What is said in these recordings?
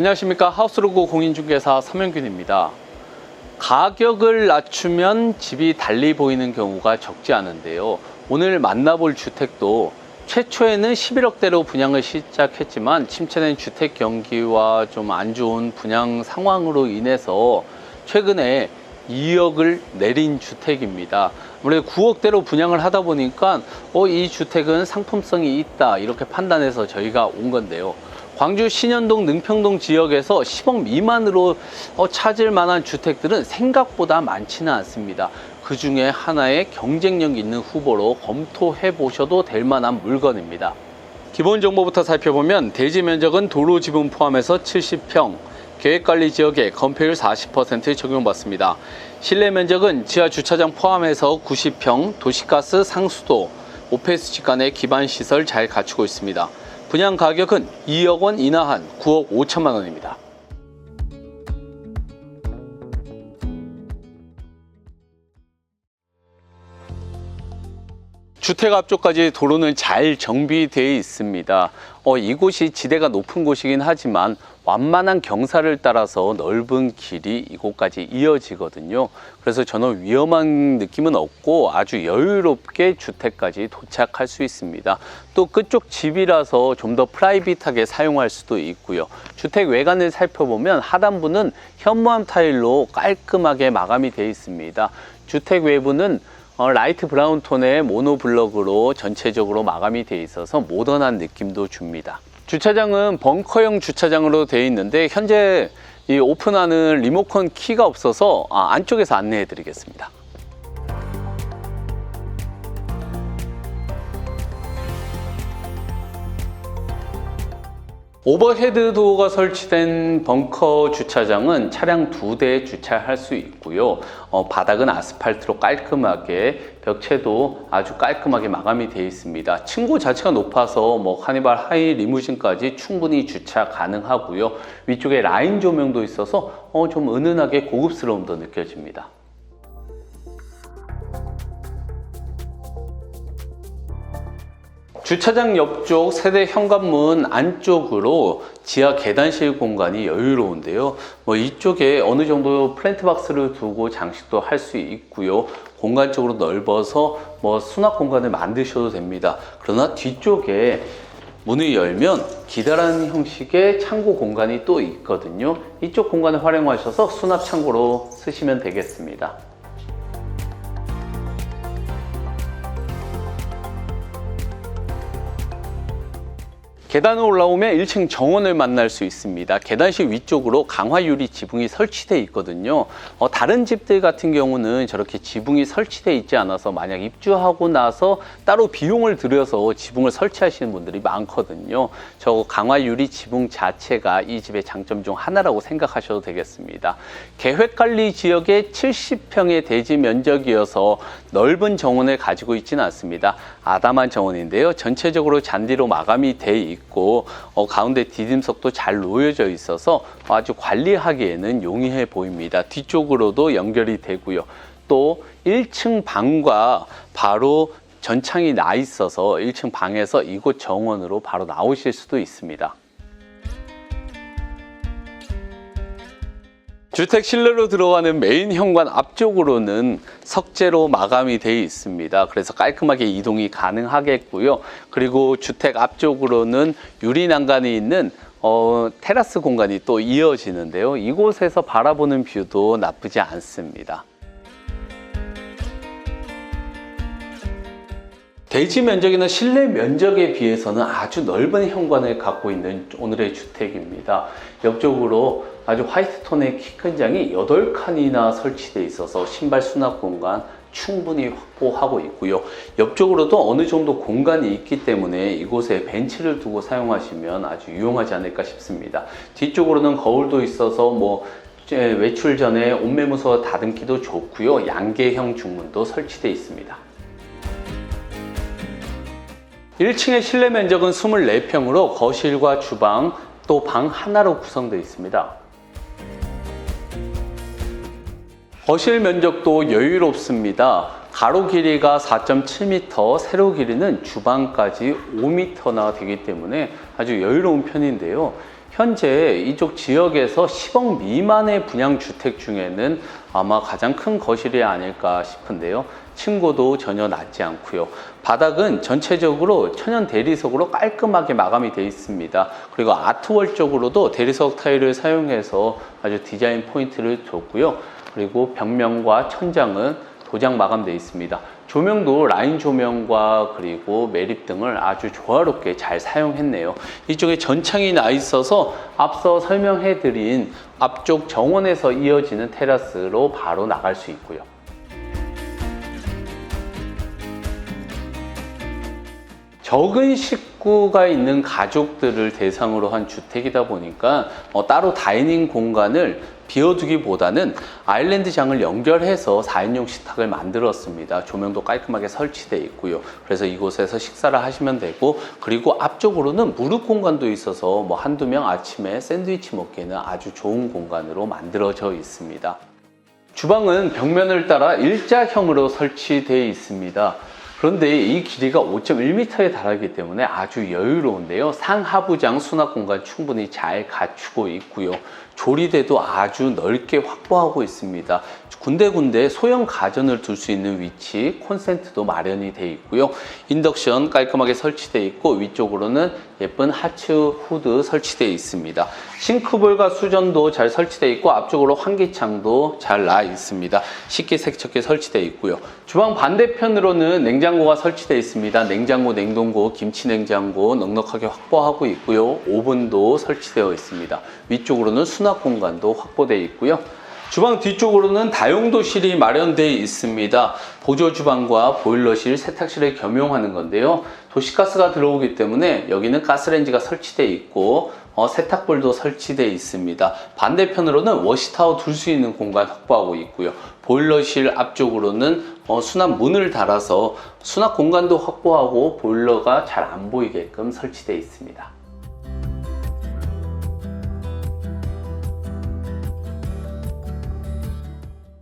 안녕하십니까 하우스로고 공인중개사 서명균입니다. 가격을 낮추면 집이 달리 보이는 경우가 적지 않은데요. 오늘 만나볼 주택도 최초에는 11억대로 분양을 시작했지만 침체된 주택 경기와 좀 안 좋은 분양 상황으로 인해서 최근에 2억을 내린 주택입니다. 아무래도 9억대로 분양을 하다 보니까 어, 이 주택은 상품성이 있다 이렇게 판단해서 저희가 온 건데요. 광주 신현동 능평동 지역에서 10억 미만으로 어, 찾을 만한 주택들은 생각보다 많지는 않습니다. 그 중에 하나의 경쟁력 있는 후보로 검토해 보셔도 될 만한 물건입니다. 기본 정보부터 살펴보면 대지 면적은 도로 지분 포함해서 70평, 계획관리 지역에 건폐율 40% 적용받습니다. 실내 면적은 지하 주차장 포함해서 90평, 도시가스 상수도, 오페스지 간의 기반 시설 잘 갖추고 있습니다. 분양 가격은 2억 원 인하한 9억 5천만 원입니다. 주택 앞쪽까지 도로는 잘 정비되어 있습니다. 어, 이곳이 지대가 높은 곳이긴 하지만 완만한 경사를 따라서 넓은 길이 이곳까지 이어지거든요. 그래서 저는 위험한 느낌은 없고 아주 여유롭게 주택까지 도착할 수 있습니다. 또 끝쪽 집이라서 좀 더 프라이빗하게 사용할 수도 있고요. 주택 외관을 살펴보면 하단부는 현무암 타일로 깔끔하게 마감이 되어 있습니다. 주택 외부는 어, 라이트 브라운 톤의 모노 블럭으로 전체적으로 마감이 되어 있어서 모던한 느낌도 줍니다. 주차장은 벙커형 주차장으로 되어 있는데 현재 이 오픈하는 리모컨 키가 없어서 아, 안쪽에서 안내해 드리겠습니다. 오버헤드 도어가 설치된 벙커 주차장은 차량 두 대 주차할 수 있고요. 어, 바닥은 아스팔트로 깔끔하게 벽체도 아주 깔끔하게 마감이 되어 있습니다. 층고 자체가 높아서 뭐 카니발 하이 리무진까지 충분히 주차 가능하고요. 위쪽에 라인 조명도 있어서 어, 좀 은은하게 고급스러움도 느껴집니다. 주차장 옆쪽 세대 현관문 안쪽으로 지하 계단실 공간이 여유로운데요. 뭐 이쪽에 어느 정도 플랜트 박스를 두고 장식도 할 수 있고요. 공간적으로 넓어서 뭐 수납 공간을 만드셔도 됩니다. 그러나 뒤쪽에 문을 열면 기다란 형식의 창고 공간이 또 있거든요. 이쪽 공간을 활용하셔서 수납 창고로 쓰시면 되겠습니다. 계단을 올라오면 1층 정원을 만날 수 있습니다. 계단실 위쪽으로 강화 유리 지붕이 설치되어 있거든요. 어, 다른 집들 같은 경우는 저렇게 지붕이 설치되어 있지 않아서 만약 입주하고 나서 따로 비용을 들여서 지붕을 설치하시는 분들이 많거든요. 저 강화 유리 지붕 자체가 이 집의 장점 중 하나라고 생각하셔도 되겠습니다. 계획관리 지역의 70평의 대지 면적이어서 넓은 정원을 가지고 있지는 않습니다. 아담한 정원인데요. 전체적으로 잔디로 마감이 돼 있고 어, 가운데 디딤석도 잘 놓여져 있어서 아주 관리하기에는 용이해 보입니다. 뒤쪽으로도 연결이 되고요. 또 1층 방과 바로 전창이 나 있어서 1층 방에서 이곳 정원으로 바로 나오실 수도 있습니다. 주택 실내로 들어가는 메인 현관 앞쪽으로는 석재로 마감이 되어 있습니다. 그래서 깔끔하게 이동이 가능하겠고요. 그리고 주택 앞쪽으로는 유리 난간이 있는 어, 테라스 공간이 또 이어지는데요. 이곳에서 바라보는 뷰도 나쁘지 않습니다. 대지 면적이나 실내 면적에 비해서는 아주 넓은 현관을 갖고 있는 오늘의 주택입니다. 옆쪽으로 아주 화이트 톤의 키 큰 장이 8칸이나 설치되어 있어서 신발 수납 공간 충분히 확보하고 있고요. 옆쪽으로도 어느 정도 공간이 있기 때문에 이곳에 벤치를 두고 사용하시면 아주 유용하지 않을까 싶습니다. 뒤쪽으로는 거울도 있어서 뭐 외출 전에 옷매무서 다듬기도 좋고요. 양계형 중문도 설치되어 있습니다. 1층의 실내 면적은 24평으로 거실과 주방 또 방 하나로 구성되어 있습니다. 거실 면적도 여유롭습니다. 가로 길이가 4.7m, 세로 길이는 주방까지 5m나 되기 때문에 아주 여유로운 편인데요. 현재 이쪽 지역에서 10억 미만의 분양 주택 중에는 아마 가장 큰 거실이 아닐까 싶은데요. 층고도 전혀 낮지 않고요. 바닥은 전체적으로 천연 대리석으로 깔끔하게 마감이 되어 있습니다. 그리고 아트월 쪽으로도 대리석 타일을 사용해서 아주 디자인 포인트를 줬고요. 그리고 벽면과 천장은 도장 마감되어 있습니다. 조명도 라인 조명과 그리고 매립 등을 아주 조화롭게 잘 사용했네요. 이쪽에 전창이 나 있어서 앞서 설명해 드린 앞쪽 정원에서 이어지는 테라스로 바로 나갈 수 있고요. 적은 식구가 있는 가족들을 대상으로 한 주택이다 보니까 어, 따로 다이닝 공간을 비워두기보다는 아일랜드장을 연결해서 4인용 식탁을 만들었습니다. 조명도 깔끔하게 설치되어 있고요. 그래서 이곳에서 식사를 하시면 되고 그리고 앞쪽으로는 무릎 공간도 있어서 뭐 한두 명 아침에 샌드위치 먹기에는 아주 좋은 공간으로 만들어져 있습니다. 주방은 벽면을 따라 일자형으로 설치되어 있습니다. 그런데 이 길이가 5.1m에 달하기 때문에 아주 여유로운데요. 상하부장 수납 공간 충분히 잘 갖추고 있고요. 조리대도 아주 넓게 확보하고 있습니다. 군데군데 소형 가전을 둘 수 있는 위치 콘센트도 마련이 되어 있고요. 인덕션 깔끔하게 설치되어 있고 위쪽으로는 예쁜 하츠 후드 설치되어 있습니다. 싱크볼과 수전도 잘 설치되어 있고 앞쪽으로 환기창도 잘 나 있습니다. 식기 세척기 설치되어 있고요. 주방 반대편으로는 냉장고가 설치되어 있습니다. 냉장고, 냉동고, 김치 냉장고 넉넉하게 확보하고 있고요. 오븐도 설치되어 있습니다. 위쪽으로는 수납 공간도 확보되어 있고요. 주방 뒤쪽으로는 다용도실이 마련되어 있습니다. 보조 주방과 보일러실, 세탁실을 겸용하는 건데요. 도시가스가 들어오기 때문에 여기는 가스레인지가 설치되어 있고 어, 세탁볼도 설치되어 있습니다. 반대편으로는 워시타워 둘 수 있는 공간 확보하고 있고요. 보일러실 앞쪽으로는 어, 수납 문을 달아서 수납 공간도 확보하고 보일러가 잘 안 보이게끔 설치되어 있습니다.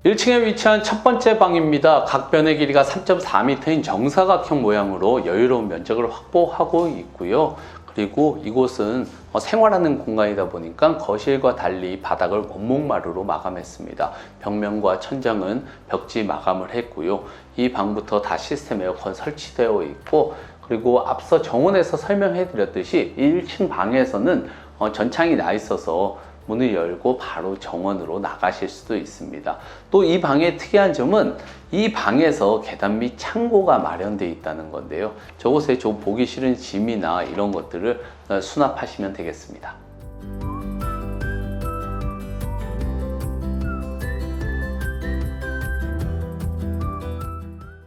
1층에 위치한 첫 번째 방입니다. 각 변의 길이가 3.4m인 정사각형 모양으로 여유로운 면적을 확보하고 있고요. 그리고 이곳은 어, 생활하는 공간이다 보니까 거실과 달리 바닥을 원목마루로 마감했습니다. 벽면과 천장은 벽지 마감을 했고요. 이 방부터 다 시스템 에어컨 설치되어 있고 그리고 앞서 정원에서 설명해 드렸듯이 1층 방에서는 어, 전창이 나 있어서 문을 열고 바로 정원으로 나가실 수도 있습니다. 또 이 방의 특이한 점은 이 방에서 계단 및 창고가 마련되어 있다는 건데요. 저곳에 좀 보기 싫은 짐이나 이런 것들을 어, 수납하시면 되겠습니다.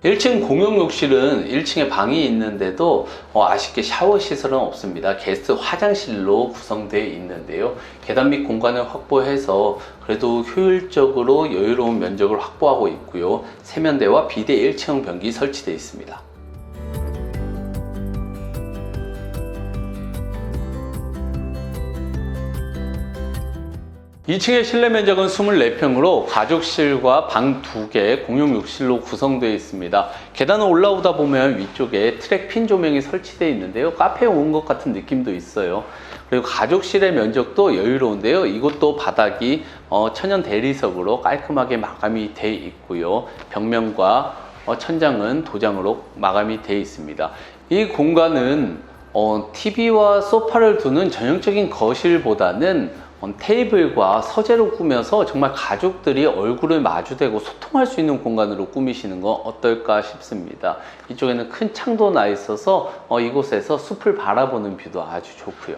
1층 공용 욕실은 1층에 방이 있는데도 어, 아쉽게 샤워 시설은 없습니다. 게스트 화장실로 구성되어 있는데요. 계단 및 공간을 확보해서 그래도 효율적으로 여유로운 면적을 확보하고 있고요. 세면대와 비대 1층 변기 설치되어 있습니다. 2층의 실내 면적은 24평으로 가족실과 방 2개, 공용 욕실로 구성되어 있습니다. 계단을 올라오다 보면 위쪽에 트랙 핀 조명이 설치되어 있는데요. 카페에 온 것 같은 느낌도 있어요. 그리고 가족실의 면적도 여유로운데요. 이곳도 바닥이 어, 천연 대리석으로 깔끔하게 마감이 되어 있고요. 벽면과 어, 천장은 도장으로 마감이 되어 있습니다. 이 공간은 어, TV와 소파를 두는 전형적인 거실보다는 어, 테이블과 서재로 꾸며서 정말 가족들이 얼굴을 마주대고 소통할 수 있는 공간으로 꾸미시는 건 어떨까 싶습니다. 이쪽에는 큰 창도 나 있어서 어, 이곳에서 숲을 바라보는 뷰도 아주 좋고요.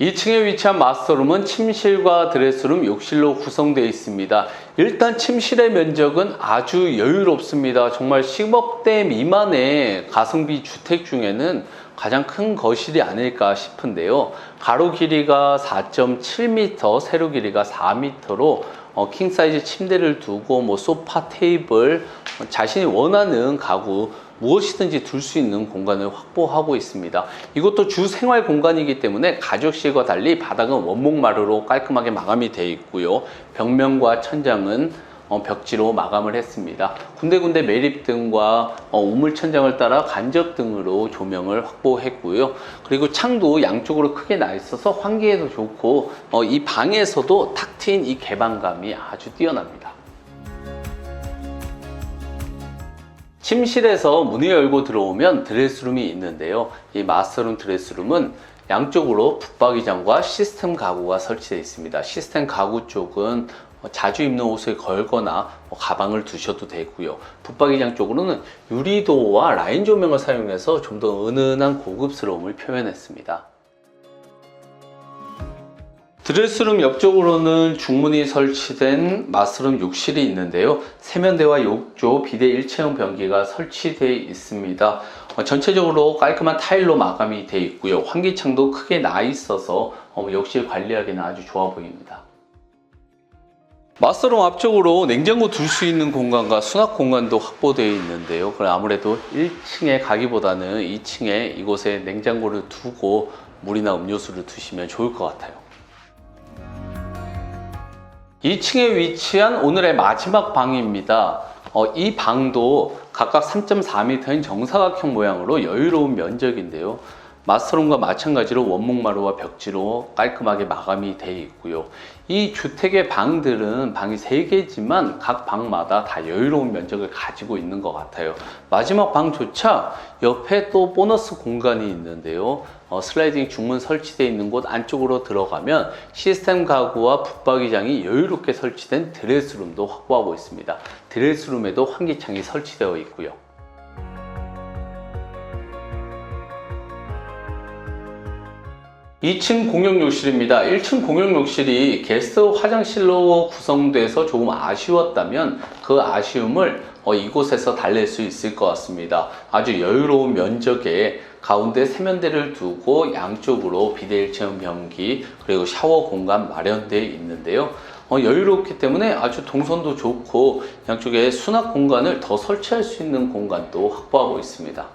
2층에 위치한 마스터룸은 침실과 드레스룸, 욕실로 구성되어 있습니다. 일단 침실의 면적은 아주 여유롭습니다. 정말 10억대 미만의 가성비 주택 중에는 가장 큰 거실이 아닐까 싶은데요. 가로 길이가 4.7m, 세로 길이가 4m로 어, 킹 사이즈 침대를 두고 뭐 소파, 테이블 어, 자신이 원하는 가구 무엇이든지 둘 수 있는 공간을 확보하고 있습니다. 이것도 주 생활 공간이기 때문에 가족실과 달리 바닥은 원목마루로 깔끔하게 마감이 되어 있고요. 벽면과 천장은 어, 벽지로 마감을 했습니다. 군데군데 매립 등과 어, 우물 천장을 따라 간접 등으로 조명을 확보했고요. 그리고 창도 양쪽으로 크게 나 있어서 환기에도 좋고 어, 이 방에서도 탁 트인 이 개방감이 아주 뛰어납니다. 침실에서 문을 열고 들어오면 드레스룸이 있는데요. 이 마스터룸 드레스룸은 양쪽으로 붙박이장과 시스템 가구가 설치되어 있습니다. 시스템 가구 쪽은 자주 입는 옷을 걸거나 뭐 가방을 두셔도 되고요. 붙박이장 쪽으로는 유리도어와 라인 조명을 사용해서 좀 더 은은한 고급스러움을 표현했습니다. 드레스룸 옆쪽으로는 중문이 설치된 마스룸 욕실이 있는데요. 세면대와 욕조, 비대 일체형 변기가 설치되어 있습니다. 어, 전체적으로 깔끔한 타일로 마감이 되어 있고요. 환기창도 크게 나 있어서 어, 욕실 관리하기는 아주 좋아 보입니다. 마스터룸 앞쪽으로 냉장고 둘 수 있는 공간과 수납 공간도 확보되어 있는데요. 아무래도 1층에 가기보다는 2층에 이곳에 냉장고를 두고 물이나 음료수를 두시면 좋을 것 같아요. 2층에 위치한 오늘의 마지막 방입니다. 어, 이 방도 각각 3.4m인 정사각형 모양으로 여유로운 면적인데요. 마스터룸과 마찬가지로 원목마루와 벽지로 깔끔하게 마감이 되어 있고요. 이 주택의 방들은 방이 3개지만 각 방마다 다 여유로운 면적을 가지고 있는 것 같아요. 마지막 방조차 옆에 또 보너스 공간이 있는데요. 어, 슬라이딩 중문 설치되어 있는 곳 안쪽으로 들어가면 시스템 가구와 붙박이장이 여유롭게 설치된 드레스룸도 확보하고 있습니다. 드레스룸에도 환기창이 설치되어 있고요. 2층 공용 욕실입니다. 1층 공용 욕실이 게스트 화장실로 구성돼서 조금 아쉬웠다면 그 아쉬움을 어, 이곳에서 달랠 수 있을 것 같습니다. 아주 여유로운 면적에 가운데 세면대를 두고 양쪽으로 비대 일체형 변기 그리고 샤워 공간 마련되어 있는데요. 어, 여유롭기 때문에 아주 동선도 좋고 양쪽에 수납 공간을 더 설치할 수 있는 공간도 확보하고 있습니다.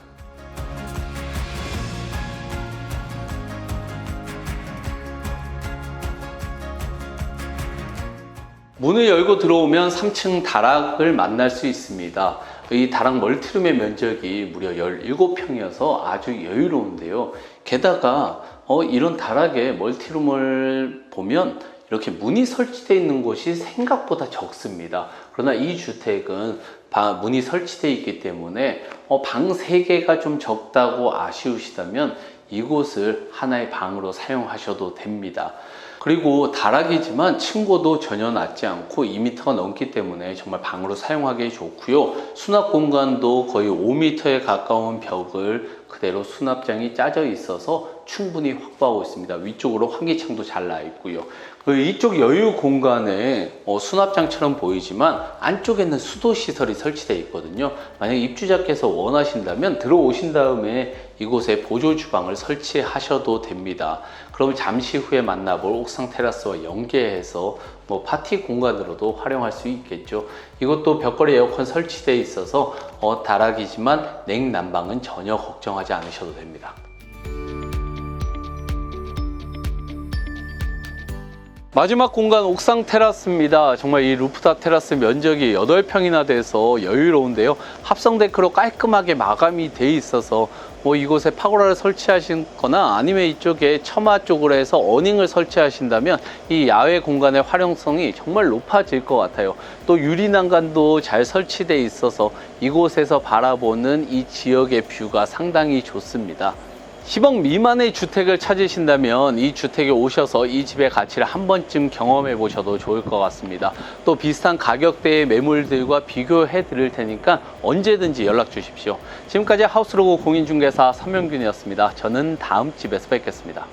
문을 열고 들어오면 3층 다락을 만날 수 있습니다. 이 다락 멀티룸의 면적이 무려 17평이어서 아주 여유로운데요. 게다가 어, 이런 다락에 멀티룸을 보면 이렇게 문이 설치되어 있는 곳이 생각보다 적습니다. 그러나 이 주택은 방- 문이 설치되어 있기 때문에 어, 방 3개가 좀 적다고 아쉬우시다면 이곳을 하나의 방으로 사용하셔도 됩니다. 그리고 다락이지만 층고도 전혀 낮지 않고 2m가 넘기 때문에 정말 방으로 사용하기 좋고요. 수납 공간도 거의 5m에 가까운 벽을 그대로 수납장이 짜져 있어서 충분히 확보하고 있습니다. 위쪽으로 환기창도 잘 나 있고요. 그 이쪽 여유 공간에 어, 수납장처럼 보이지만 안쪽에는 수도 시설이 설치되어 있거든요. 만약 입주자께서 원하신다면 들어오신 다음에 이곳에 보조 주방을 설치하셔도 됩니다. 그럼 잠시 후에 만나볼 옥상 테라스와 연계해서 뭐 파티 공간으로도 활용할 수 있겠죠. 이것도 벽걸이 에어컨 설치되어 있어서 어, 다락이지만 냉난방은 전혀 걱정하지 않으셔도 됩니다. 마지막 공간 옥상 테라스입니다. 정말 이 루프탑 테라스 면적이 8평이나 돼서 여유로운데요. 합성 데크로 깔끔하게 마감이 돼 있어서 뭐 이곳에 파고라를 설치하시거나 아니면 이쪽에 처마 쪽으로 해서 어닝을 설치하신다면 이 야외 공간의 활용성이 정말 높아질 것 같아요. 또 유리 난간도 잘 설치돼 있어서 이곳에서 바라보는 이 지역의 뷰가 상당히 좋습니다. 10억 미만의 주택을 찾으신다면 이 주택에 오셔서 이 집의 가치를 한 번쯤 경험해 보셔도 좋을 것 같습니다. 또 비슷한 가격대의 매물들과 비교해 드릴 테니까 언제든지 연락 주십시오. 지금까지 하우스로고 공인중개사 삼명균이었습니다. 저는 다음 집에서 뵙겠습니다.